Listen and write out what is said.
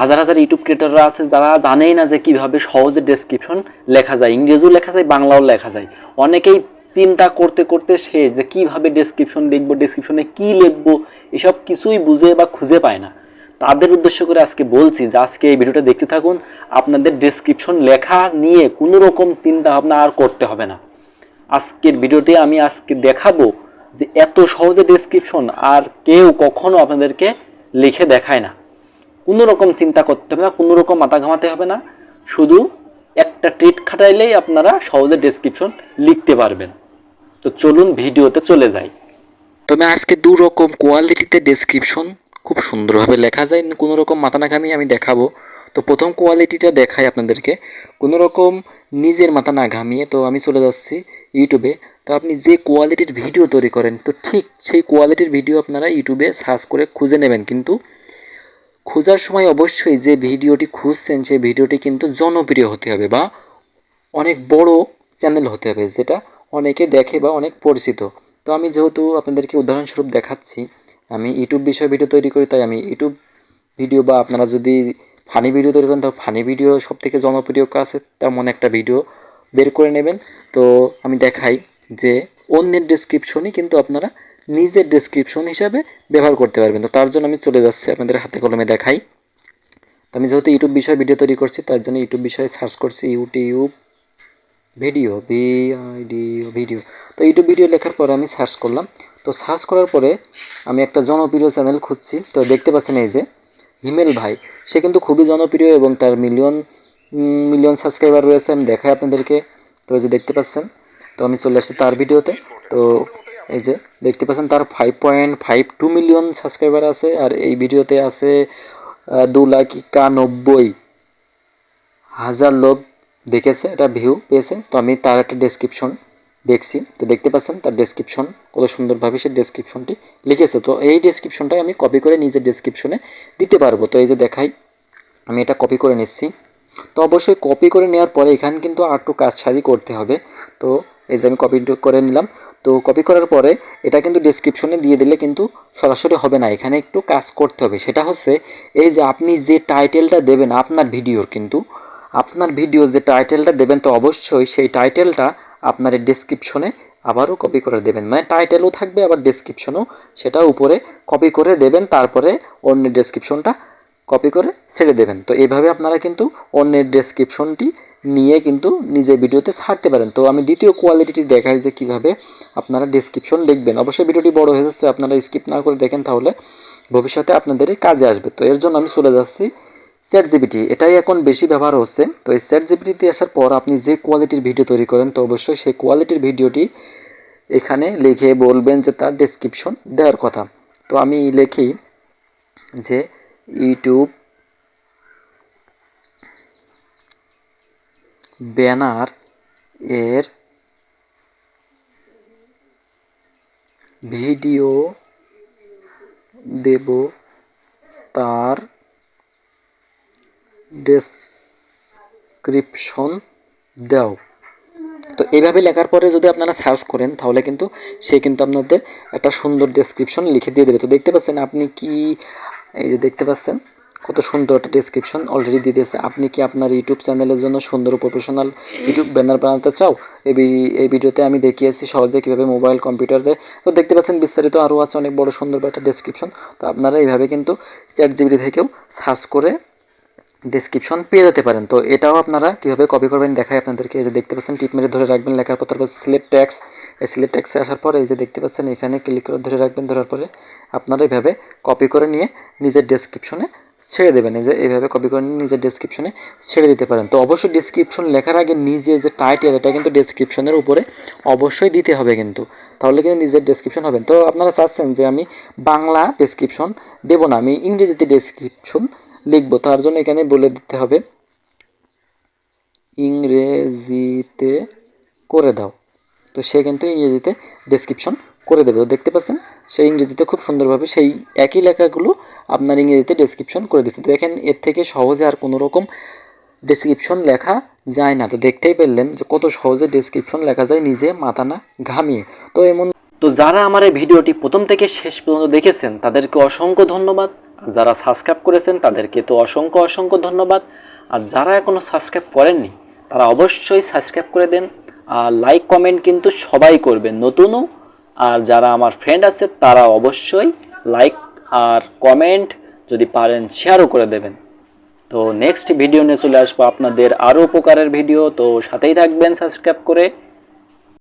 হাজার হাজার ইউটিউব ক্রিয়েটাররা আছে, যারা জানেই না যে কীভাবে সহজে ডেসক্রিপশন লেখা যায়, ইংরেজিও লেখা যায়, বাংলাও লেখা যায়। অনেকেই চিন্তা করতে করতে শেষ যে কীভাবে ডেসক্রিপশন লিখব ডেসক্রিপশনে কি লিখব, এসব কিছুই বুঝে বা খুঁজে পায় না। তাদের উদ্দেশ্য করে আজকে বলছি যে আজকে এই ভিডিওটা দেখতে থাকুন, আপনাদের ডেসক্রিপশন লেখা নিয়ে কোনো রকম চিন্তা ভাবনা আর করতে হবে না। আজকের ভিডিওতে আমি আজকে দেখাবো যে এত সহজে ডেসক্রিপশন আর কেউ কখনো আপনাদেরকে লিখে দেখায় না। কোনো রকম চিন্তা করতে হবে না কোনো রকম মাথা ঘামাতে হবে না। শুধু একটা ট্রিট খাটাইলেই আপনারা সহজে ডেসক্রিপশন লিখতে পারবেন। তো চলুন ভিডিওতে চলে যাই। তবে আজকে দু রকম কোয়ালিটিতে ডেসক্রিপশন খুব সুন্দরভাবে লেখা যায় কোনো রকম মাথা না ঘামিয়ে আমি দেখাবো। তো প্রথম কোয়ালিটিটা দেখাই আপনাদেরকে। কোনো রকম নিজের মাথা না ঘামিয়ে, তো আমি চলে যাচ্ছি ইউটিউবে। তো আপনি যে কোয়ালিটির ভিডিও তৈরি করেন, তো ঠিক সেই কোয়ালিটির ভিডিও আপনারা ইউটিউবে সার্চ করে খুঁজে নেবেন। কিন্তু খোঁজার সময় অবশ্যই যে ভিডিওটি খুঁজছেন, সেই ভিডিওটি কিন্তু জনপ্রিয় হতে হবে বা অনেক বড় চ্যানেল হতে হবে, যেটা অনেকে দেখে বা অনেক পরিচিত। তো আমি যেহেতু আপনাদেরকে উদাহরণস্বরূপ দেখাচ্ছি, আমি ইউটিউব বিষয়ে ভিডিও তৈরি করি, তাই আমি ইউটিউব ভিডিও বা আপনারা যদি ফানি ভিডিও তৈরি করেন, তো ফানি ভিডিও সব থেকে জনপ্রিয় কাজ, তেমন একটা ভিডিও বের করে নেবেন। তো আমি দেখাই যে অন্যের ডেসক্রিপশনই কিন্তু আপনারা নিজের ডেসক্রিপশন হিসাবে ব্যবহার করতে পারবেন। তো তার জন্য আমি চলে যাচ্ছি আপনাদের হাতে কলমে দেখাই। তো আমি যেহেতু ইউটিউব বিষয়ে ভিডিও তৈরি করছি, তার জন্য ইউটিউব বিষয়ে সার্চ করছি YouTube video V I D O video তো ইউটিউব ভিডিও লেখার পরে আমি সার্চ করলাম। তো সার্চ করার পরে আমি একটা জনপ্রিয় চ্যানেল খুঁজছি। তো দেখতে পাচ্ছেন এই যে হিমেল ভাই। সে কিন্তু খুবই জনপ্রিয় এবং তার মিলিয়ন মিলিয়ন সাবস্ক্রাইবার রয়েছে। আমি দেখাই আপনাদেরকে। তো যে দেখতে পাচ্ছেন। তো আমি চলে আসছি তার ভিডিওতে তো এই যে, দেখতে পাচ্ছেন তার five point five two million subscriber আছে, আর এই ভিডিওতে আছে দু লাখ একানব্বই হাজার লোক দেখেছে, এটা ভিউ পেয়েছে। তো আমি তার একটা ডেসক্রিপশন দেখছি। তো দেখতে পাচ্ছেন তার ডেসক্রিপশন কত সুন্দরভাবে সে ডেসক্রিপশনটি লিখেছে। তো এই ডেসক্রিপশনটাই আমি কপি করে নিজের ডেসক্রিপশনে দিতে পারব। তো এই যে দেখাই, আমি এটা কপি করে নিচ্ছি। তো অবশ্যই কপি করে নেওয়ার পরে এখানে কিন্তু আর একটু কাজ সাজি করতে হবে। তো এই যে আমি কপি করে নিলাম। তো কপি করার পরে এটা কিন্তু ডেসক্রিপশনে দিয়ে দিলে কিন্তু সরাসরি হবে না। এখানে একটু কাজ করতে হবে। সেটা হচ্ছে এই যে আপনি যে টাইটেলটা দেবেন আপনার ভিডিওর কিন্তু, আপনার ভিডিও যে টাইটেলটা দেবেন তো অবশ্যই সেই টাইটেলটা আপনার ডেসক্রিপশনে আবারও কপি করে দেবেন। মানে টাইটেলও থাকবে, আবার ডেসক্রিপশনও সেটা উপরে কপি করে দেবেন, তারপরে অন্য ডেসক্রিপশনটা কপি করে ছেড়ে দেবেন। তো এইভাবে আপনারা কিন্তু অন্যের ডেসক্রিপশনটি নিয়ে কিন্তু নিজের ভিডিওতে ছাড়তে পারেন। তো আমি দ্বিতীয় কোয়ালিটিটি দেখাই যে কীভাবে আপনারা ডেসক্রিপশন লিখবেন। অবশ্যই ভিডিওটি বড় হয়ে যাচ্ছে, আপনারা স্কিপ না করে দেখেন তাহলে ভবিষ্যতে আপনাদের কাজে আসবে। তো এর জন্য আমি চলে যাচ্ছি চ্যাট জিবিটি এটাই এখন বেশি ব্যবহার হচ্ছে। তো এই চ্যাট জিবিটিতে আসার পর আপনি যে কোয়ালিটির ভিডিও তৈরি করেন, তো অবশ্যই সেই কোয়ালিটির ভিডিওটি এখানে লিখে বলবেন যে তার ডেসক্রিপশন দেওয়ার কথা। তো আমি লিখি যে, ইউটিউব ব্যানার এর ভিডিও দেব তার ডেসক্রিপশন দাও। তো এইভাবে লেখার পরে যদি আপনারা সার্চ করেন, তাহলে কিন্তু সে কিন্তু আপনাদের একটা সুন্দর ডেসক্রিপশন লিখে দিয়ে দেবে। তো দেখতে পাচ্ছেন আপনি কি, এই যে দেখতে পাচ্ছেন কত সুন্দর একটা ডেসক্রিপশন অলরেডি দিয়েছে আপনি কি আপনার ইউটিউব চ্যানেলের জন্য সুন্দর প্রফেশনাল ইউটিউব ব্যানার বানাতে চাও? এই এই ভিডিওতে আমি দেখিয়েছি সহজে কীভাবে মোবাইল কম্পিউটারে তো। দেখতে পাচ্ছেন বিস্তারিত আরও আছে, অনেক বড় সুন্দর একটা ডেসক্রিপশন তো আপনারা এইভাবে কিন্তু চ্যাট জিবিটি থেকেও সার্চ করে ডেসক্রিপশন পেয়ে যেতে পারেন। তো এটাও আপনারা কীভাবে কপি করবেন দেখাই আপনাদেরকে। এই যে দেখতে পাচ্ছেন, টিপ মেরে ধরে রাখবেন, লেখার পর তারপর সিলেক্ট ট্যাক্স এই সিলেক্ট ট্যাক্সে আসার পর এই যে দেখতে পাচ্ছেন, এখানে ক্লিক করে ধরে রাখবেন। ধরার পরে আপনারা এইভাবে কপি করে নিয়ে নিজের ডেসক্রিপশনে ছেড়ে দেবেন যে এইভাবে কপি করে নিজের ডেসক্রিপশনে ছেড়ে দিতে পারেন। তো অবশ্যই ডেসক্রিপশন লেখার আগে নিজে যে টাইটেল এটা কিন্তু ডেসক্রিপশনের উপরে অবশ্যই দিতে হবে কিন্তু। তাহলে কিন্তু নিজের ডেসক্রিপশন হবেন তো আপনারা চাচ্ছেন যে আমি বাংলা ডেসক্রিপশন দেবো না, আমি ইংরেজিতে ডেসক্রিপশন লিখব। তার জন্য এখানে বলে দিতে হবে, ইংরেজিতে করে দাও। তো সে কিন্তু ইংরেজিতে ডেসক্রিপশন করে দেবে। তো দেখতে পাচ্ছেন, সে ইংরেজিতে খুব সুন্দরভাবে সেই একই লেখাগুলো আপনার ইংরেজিতে ডেসক্রিপশন করে দিচ্ছে। তো দেখেন, এর থেকে সহজে আর কোনো রকম ডেসক্রিপশন লেখা যায় না। তো দেখতেই পেলেন যে কত সহজে ডেসক্রিপশন লেখা যায় নিজে, মাথা না ঘামিয়ে। তো এমন তো যারা আমার এই ভিডিওটি প্রথম থেকে শেষ পর্যন্ত দেখেছেন, তাদেরকে অসংখ্য ধন্যবাদ। যারা সাবস্ক্রাইব করেছেন, তাদেরকে তো অসংখ্য অসংখ্য ধন্যবাদ। আর যারা এখনও সাবস্ক্রাইব করেননি, তারা অবশ্যই সাবস্ক্রাইব করে দেন। আর লাইক কমেন্ট কিন্তু সবাই করবেন। নতুনও আর যারা আমার ফ্রেন্ড আছে, তারা অবশ্যই লাইক আর কমেন্ট যদি পারেন শেয়ারও করে দেবেন। তো নেক্সট ভিডিও নিয়ে চলে আসব আপনাদের আরও উপকারের ভিডিও তো সাথেই থাকবেন সাবস্ক্রাইব করে।